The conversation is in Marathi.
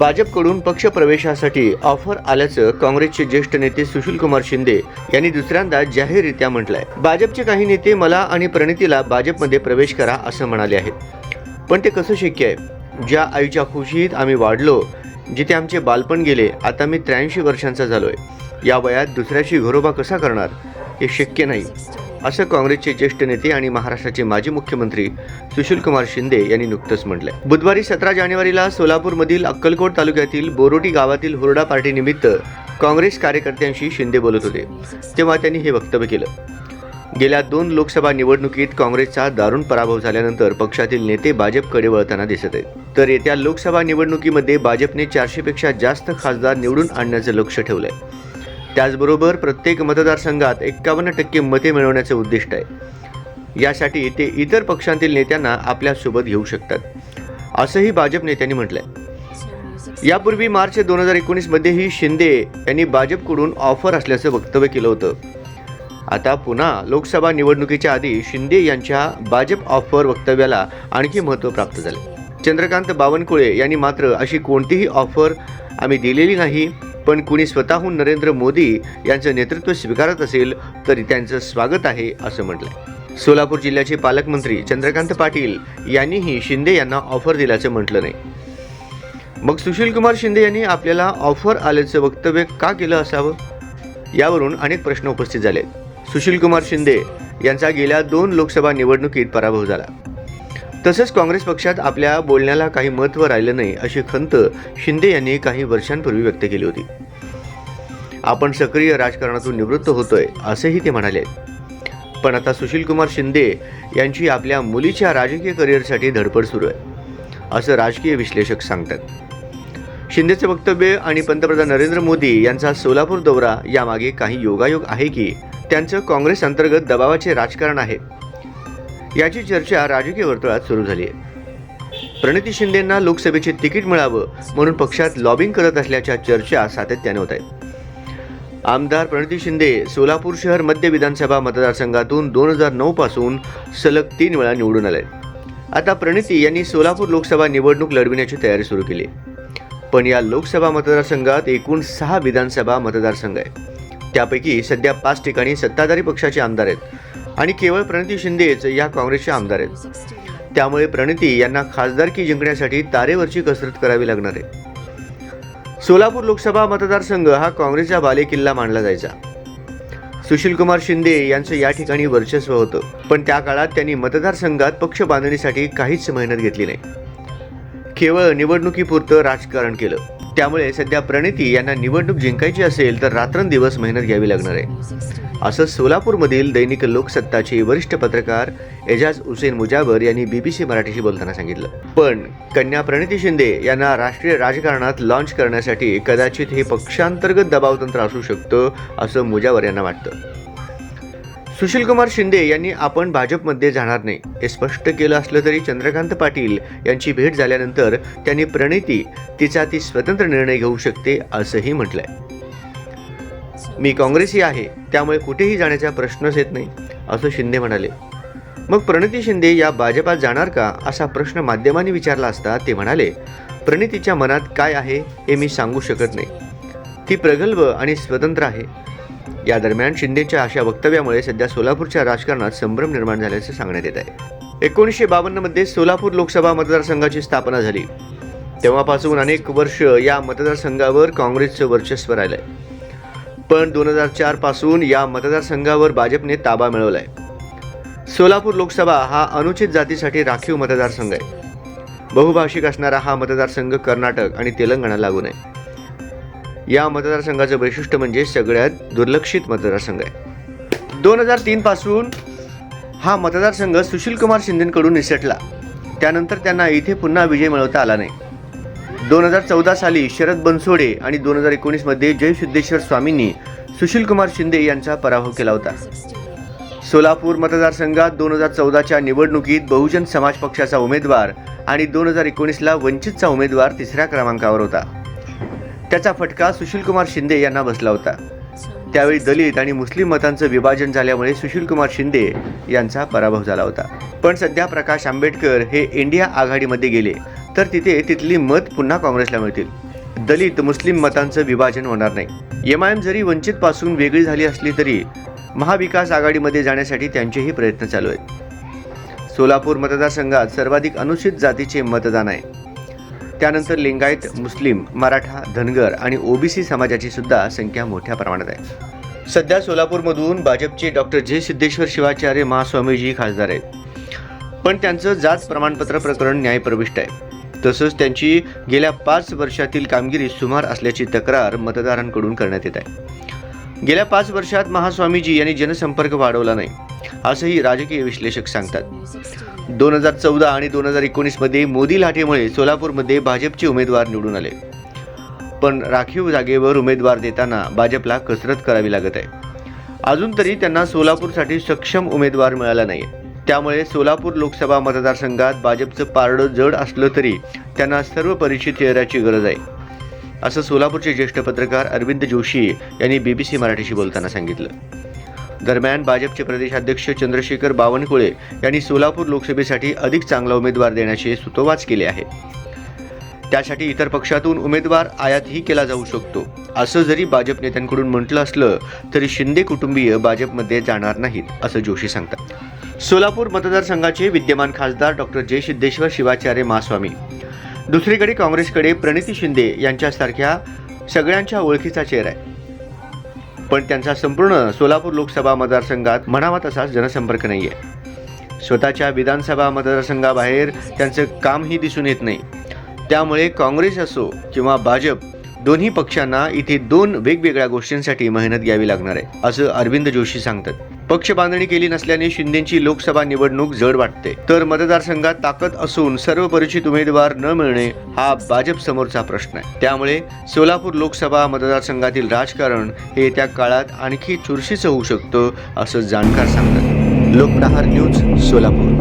भाजपकडून पक्षप्रवेशासाठी ऑफर आल्याचं काँग्रेसचे ज्येष्ठ नेते सुशील कुमार शिंदे यांनी दुसऱ्यांदा जाहीररित्या म्हटलंय. भाजपचे काही नेते मला आणि प्रणितीला भाजपमध्ये प्रवेश करा असं म्हणाले आहेत. पण ते कसं शक्य आहे? ज्या आईच्या खुशीत आम्ही वाढलो जिथे आमचे बालपण गेले आता मी त्र्याऐंशी वर्षांचा झालोय. या वयात दुसऱ्याशी घरोबा कसा करणार? हे शक्य नाही. असं काँग्रेसचे ज्येष्ठ नेते आणि महाराष्ट्राचे माजी मुख्यमंत्री सुशील कुमार शिंदे यांनी नुकतंच म्हटलंय. बुधवारी सतरा जानेवारीला सोलापूरमधील अक्कलकोट तालुक्यातील बोरोटी गावातील हुरडा पार्टीनिमित्त काँग्रेस कार्यकर्त्यांशी शिंदे बोलत होते. तेव्हा त्यांनी हे वक्तव्य केलं. गेल्या दोन लोकसभा निवडणुकीत काँग्रेसचा दारुण पराभव झाल्यानंतर पक्षातील नेते भाजपकडे वळताना दिसत आहेत. तर येत्या लोकसभा निवडणुकीमध्ये भाजपने चारशेपेक्षा जास्त खासदार निवडून आणण्याचं लक्ष ठेवलं आहे त्याचबरोबर प्रत्येक मतदारसंघात एक्कावन्न टक्के मते मिळवण्याचे उद्दिष्ट आहे. यासाठी ते इतर पक्षांतील नेत्यांना आपल्यासोबत घेऊ शकतात. असंही भाजप नेत्यांनी म्हटलंय. यापूर्वी मार्च दोन हजार एकोणीसमध्येही शिंदे यांनी भाजपकडून ऑफर असल्याचं वक्तव्य केलं होतं. आता पुन्हा लोकसभा निवडणुकीच्या आधी शिंदे यांच्या भाजप ऑफर वक्तव्याला आणखी महत्त्व प्राप्त झाले. चंद्रकांत बावनकुळे यांनी मात्र अशी कोणतीही ऑफर आम्ही दिलेली नाही. पण कुणी स्वतःहून नरेंद्र मोदी यांचं नेतृत्व स्वीकारत असेल तरी त्यांचं स्वागत आहे असं म्हटलंय. सोलापूर जिल्ह्याचे पालकमंत्री चंद्रकांत पाटील यांनीही शिंदे यांना ऑफर दिल्याचं म्हटलं नाही. मग सुशीलकुमार शिंदे यांनी आपल्याला ऑफर आल्याचं वक्तव्य का केलं असावं? यावरून अनेक प्रश्न उपस्थित झाले सुशीलकुमार शिंदे यांचा गेल्या दोन लोकसभा निवडणुकीत पराभव झाला. तसंच काँग्रेस पक्षात आपल्या बोलण्याला काही महत्त्व राहिलं नाही अशी खंत शिंदे यांनी काही वर्षांपूर्वी व्यक्त केली होती. आपण सक्रिय राजकारणातून निवृत्त होतोय असेही ते म्हणाले. पण आता सुशीलकुमार शिंदे यांची आपल्या मुलीच्या राजकीय करिअरसाठी धडपड सुरू आहे असं राजकीय विश्लेषक सांगतात. शिंदेचं वक्तव्य आणि पंतप्रधान नरेंद्र मोदी यांचा सोलापूर दौरा यामागे काही योगायोग आहे की त्यांचं काँग्रेस अंतर्गत दबावाचे राजकारण आहे. याची चर्चा राजकीय वर्तुळात सुरू झाली आहे. प्रणिती शिंदेंना लोकसभेचे तिकीट मिळावं म्हणून पक्षात लॉबिंग करत असल्याच्या चर्चा सातत्याने होत आहेत. आमदार प्रणिती शिंदे सोलापूर शहर मध्य विधानसभा मतदारसंघातून दोन हजार नऊ पासून सलग तीन वेळा निवडून आले आता प्रणिती यांनी सोलापूर लोकसभा निवडणूक लढविण्याची तयारी सुरू केली पण या लोकसभा मतदारसंघात एकूण सहा विधानसभा मतदारसंघ आहे त्यापैकी सध्या पाच ठिकाणी सत्ताधारी पक्षाचे आमदार आहेत. आणि केवळ प्रणिती शिंदेच या काँग्रेसचे आमदार आहेत. त्यामुळे प्रणिती यांना खासदारकी जिंकण्यासाठी तारेवरची कसरत करावी लागणार आहे. सोलापूर लोकसभा मतदारसंघ हा काँग्रेसचा बालेकिल्ला मानला जायचा. सुशीलकुमार शिंदे यांचं या ठिकाणी वर्चस्व होतं पण त्या काळात त्यांनी मतदारसंघात पक्ष बांधणीसाठी काहीच मेहनत घेतली नाही. केवळ निवडणुकीपुरतं राजकारण केलं. त्यामुळे सध्या प्रणिती यांना निवडणूक जिंकायची असेल तर रात्रंदिवस मेहनत घ्यावी लागणार आहे. असं सोलापूरमधील दैनिक लोकसत्ताचे वरिष्ठ पत्रकार एजाज हुसेन मुजाबर यांनी बीबीसी मराठीशी बोलताना सांगितलं. पण कन्या प्रणिती शिंदे यांना राष्ट्रीय राजकारणात लॉन्च करण्यासाठी कदाचित हे पक्षांतर्गत दबावतंत्र असू शकतं असं मुजावर यांना वाटतं. सुशील कुमार शिंदे यांनी आपण भाजपमध्ये जाणार नाही. हे स्पष्ट केलं असलं तरी चंद्रकांत पाटील यांची भेट झाल्यानंतर त्यांनी प्रणिती तिचा ती स्वतंत्र निर्णय घेऊ शकते असंही म्हटलंय. मी काँग्रेसी आहे त्यामुळे कुठेही जाण्याचा प्रश्नच येत नाही असं शिंदे म्हणाले. मग प्रणिती शिंदे या भाजपात जाणार का असा प्रश्न माध्यमांनी विचारला असता ते म्हणाले प्रणितीच्या मनात काय आहे हे मी सांगू शकत नाही. ती प्रगल्भ आणि स्वतंत्र आहे. या दरम्यान शिंदेच्या अशा वक्तव्यामुळे सध्या सोलापूरच्या राजकारणात संभ्रम निर्माण झाल्याचे सांगण्यात येत आहे. एकोणीसशे बावन्नमध्ये सोलापूर लोकसभा मतदारसंघाची स्थापना झाली. तेव्हापासून अनेक वर्ष या मतदारसंघावर काँग्रेसचं वर्चस्व राहिलंय. पण दोन हजार चारपासून या मतदारसंघावर भाजपने ताबा मिळवलाय. सोलापूर लोकसभा हा अनुचित जातीसाठी राखीव मतदारसंघ आहे. बहुभाषिक असणारा हा मतदारसंघ कर्नाटक आणि तेलंगणा लागून आहे. या मतदारसंघाचं वैशिष्ट्य म्हणजे सगळ्यात दुर्लक्षित मतदारसंघ आहे. दोन हजार तीन पासून हा मतदारसंघ सुशील कुमार शिंदेकडून निसटला. त्यानंतर त्यांना इथे पुन्हा विजय मिळवता आला नाही. दोन हजार चौदा साली शरद बनसोडे आणि दोन हजार एकोणीसमध्ये जयसिद्धेश्वर स्वामींनी सुशील कुमार शिंदे यांचा पराभव केला होता. सोलापूर मतदारसंघात दोन हजार चौदाच्या निवडणुकीत बहुजन समाज पक्षाचा उमेदवार आणि दोन हजार एकोणीसला वंचितचा उमेदवार तिसऱ्या क्रमांकावर होता. त्याचा फटका सुशील कुमार शिंदे यांना बसला होता. त्यावेळी दलित आणि मुस्लिम मतांचं विभाजन झाल्यामुळे सुशील कुमार शिंदे यांचा पराभव झाला होता. पण सध्या प्रकाश आंबेडकर हे इंडिया आघाडीमध्ये गेले तर तिथे तिथली मत पुन्हा काँग्रेसला मिळतील. दलित मुस्लिम मतांचं विभाजन होणार नाही. एम आय एम जरी वंचित पासून वेगळी झाली असली तरी महाविकास आघाडीमध्ये जाण्यासाठी त्यांचेही प्रयत्न चालू आहेत. सोलापूर मतदारसंघात सर्वाधिक अनुसूचित जातीचे मतदान आहे. त्यानंतर लिंगायत मुस्लिम मराठा धनगर आणि ओबीसी समाजाची सुद्धा संख्या मोठ्या प्रमाणात आहे. सध्या सोलापूरमधून भाजपचे डॉक्टर जे सिद्धेश्वर शिवाचार्य महास्वामीजी खासदार आहेत. पण त्यांचं जात प्रमाणपत्र प्रकरण न्यायप्रविष्ट आहे. तसंच त्यांची गेल्या पाच वर्षातील कामगिरी सुमार असल्याची तक्रार मतदारांकडून करण्यात येत आहे. गेल्या पाच वर्षात महास्वामीजी यांनी जनसंपर्क वाढवला नाही असंही राजकीय विश्लेषक सांगतात. दोन हजार चौदा आणि दोन हजार एकोणीसमध्ये मोदी लाटेमुळे सोलापूरमध्ये भाजपचे उमेदवार निवडून आले. पण राखीव जागेवर उमेदवार देताना भाजपला कसरत करावी लागत आहे. अजून तरी त्यांना सोलापूरसाठी सक्षम उमेदवार मिळाला नाही त्यामुळे सोलापूर लोकसभा मतदारसंघात भाजपचं पारडं जड असलं तरी त्यांना सर्व परिचित चेहऱ्याची गरज आहे. असं सोलापूरचे ज्येष्ठ पत्रकार अरविंद जोशी यांनी बीबीसी मराठीशी बोलताना सांगितलं. दरम्यान भाजपचे प्रदेशाध्यक्ष चंद्रशेखर बावनकुळे यांनी सोलापूर लोकसभेसाठी अधिक चांगला उमेदवार देण्याचे सुतोवाच केले आहे. त्यासाठी इतर पक्षातून उमेदवार आयातही केला जाऊ शकतो. असं जरी भाजप नेत्यांकडून म्हटलं असलं तरी शिंदे कुटुंबीय भाजपमध्ये जाणार नाहीत असं जोशी सांगतात. सोलापूर मतदारसंघाचे विद्यमान खासदार डॉक्टर जय सिद्धेश्वर शिवाचार्य महास्वामी दुसरीकडे काँग्रेसकडे प्रणिती शिंदे यांच्यासारख्या सगळ्यांच्या ओळखीचा चेहरा आहे. पण त्यांचा संपूर्ण सोलापूर लोकसभा मतदारसंघात म्हणावा तसाच जनसंपर्क नाही आहे स्वतःच्या विधानसभा मतदारसंघाबाहेर त्यांचं कामही दिसून येत नाही. त्यामुळे काँग्रेस असो किंवा भाजप दोन्ही पक्षांना इथे दोन वेगवेगळ्या गोष्टींसाठी मेहनत घ्यावी लागणार आहे असं अरविंद जोशी सांगतात. पक्ष बांधणी केली नसल्याने शिंदेची लोकसभा निवडणूक जड वाटते. तर मतदारसंघात ताकद असून सर्व परिचित उमेदवार न मिळणे हा भाजप समोरचा प्रश्न आहे. त्यामुळे सोलापूर लोकसभा मतदारसंघातील राजकारण हे येत्या काळात आणखी चुरशीचं होऊ शकतं असं जाणकार सांगतात. लोकप्रहार न्यूज सोलापूर.